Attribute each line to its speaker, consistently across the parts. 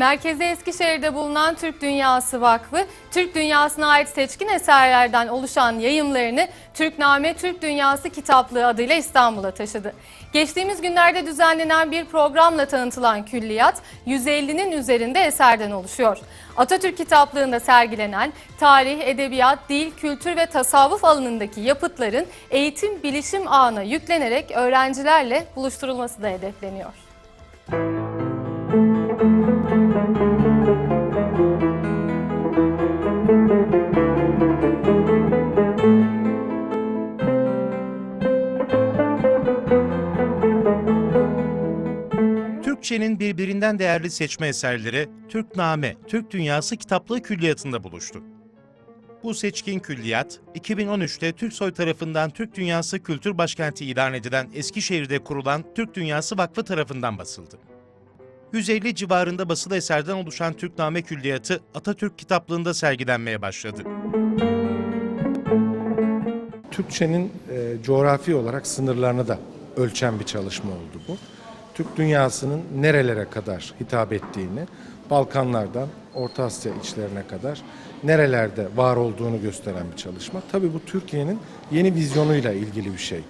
Speaker 1: Merkezi Eskişehir'de bulunan Türk Dünyası Vakfı, Türk Dünyası'na ait seçkin eserlerden oluşan yayımlarını Türkname Türk Dünyası Kitaplığı adıyla İstanbul'a taşıdı. Geçtiğimiz günlerde düzenlenen bir programla tanıtılan külliyat, 150'nin üzerinde eserden oluşuyor. Atatürk Kitaplığı'nda sergilenen tarih, edebiyat, dil, kültür ve tasavvuf alanındaki yapıtların eğitim bilişim ağına yüklenerek öğrencilerle buluşturulması da hedefleniyor.
Speaker 2: Türkçenin birbirinden değerli seçme eserleri Türkname, Türk Dünyası Kitaplığı Külliyatı'nda buluştu. Bu seçkin külliyat, 2013'te Türksoy tarafından Türk Dünyası Kültür Başkenti ilan edilen Eskişehir'de kurulan Türk Dünyası Vakfı tarafından basıldı. 150 civarında basılı eserden oluşan Türkname Külliyatı Atatürk Kitaplığı'nda sergilenmeye başladı.
Speaker 3: Türkçenin e, coğrafi olarak sınırlarını da ölçen bir çalışma oldu bu. Türk dünyasının nerelere kadar hitap ettiğini, Balkanlardan Orta Asya içlerine kadar nerelerde var olduğunu gösteren bir çalışma. Tabii bu Türkiye'nin yeni vizyonuyla ilgili bir şey.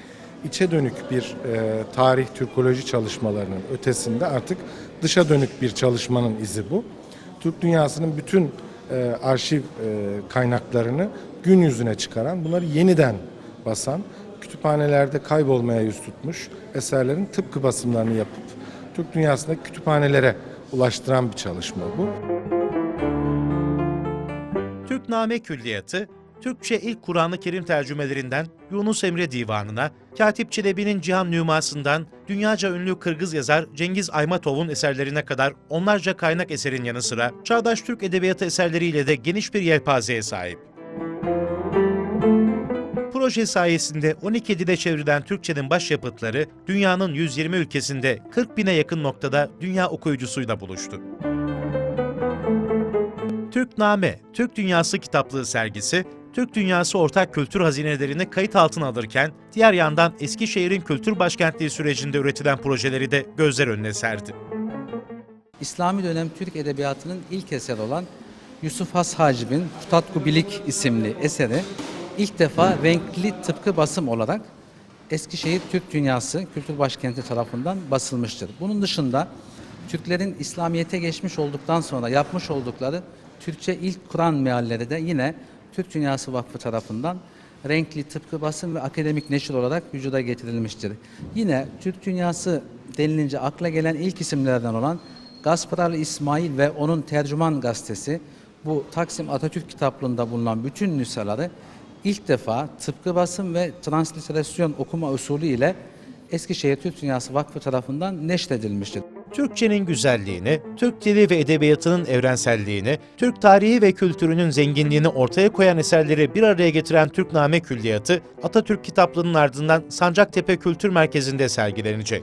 Speaker 3: İçe dönük bir e, tarih, Türkoloji çalışmalarının ötesinde artık dışa dönük bir çalışmanın izi bu. Türk dünyasının bütün e, arşiv e, kaynaklarını gün yüzüne çıkaran, bunları yeniden basan, kütüphanelerde kaybolmaya yüz tutmuş eserlerin tıpkı basımlarını yapıp Türk dünyasındaki kütüphanelere ulaştıran bir çalışma bu.
Speaker 2: Türkname Külliyatı, Türkçe ilk Kur'an-ı Kerim tercümelerinden Yunus Emre Divanı'na, Katip Çelebi'nin Cihan Nüması'ndan dünyaca ünlü Kırgız yazar Cengiz Aymatov'un eserlerine kadar onlarca kaynak eserin yanı sıra çağdaş Türk edebiyatı eserleriyle de geniş bir yelpazeye sahip. Proje sayesinde 12 dile çevrilen Türkçenin başyapıtları dünyanın 120 ülkesinde 40 bine yakın noktada dünya okuyucusuyla buluştu. Türkname, Türk Dünyası Kitaplığı sergisi, Türk Dünyası ortak kültür hazinelerini kayıt altına alırken, diğer yandan Eskişehir'in kültür başkentliği sürecinde üretilen projeleri de gözler önüne serdi.
Speaker 4: İslami dönem Türk Edebiyatı'nın ilk eseri olan Yusuf Has Hacib'in Futatku Bilik isimli eseri ilk defa renkli tıpkı basım olarak Eskişehir Türk Dünyası Kültür Başkenti tarafından basılmıştır. Bunun dışında Türklerin İslamiyet'e geçmiş olduktan sonra yapmış oldukları Türkçe ilk Kur'an mealleri de yine Türk Dünyası Vakfı tarafından renkli tıpkı basım ve akademik neşir olarak vücuda getirilmiştir. Yine Türk Dünyası denilince akla gelen ilk isimlerden olan Gasparal İsmail ve onun tercüman gazetesi bu Taksim Atatürk kitaplığında bulunan bütün nüshaları ilk defa tıpkı basım ve transliterasyon okuma usulü ile Eskişehir Türk Dünyası Vakfı tarafından neşredilmiştir.
Speaker 2: Türkçenin güzelliğini, Türk dili ve edebiyatının evrenselliğini, Türk tarihi ve kültürünün zenginliğini ortaya koyan eserleri bir araya getiren Türkname Külliyatı, Atatürk Kitaplığı'nın ardından Sancaktepe Kültür Merkezi'nde sergilenecek.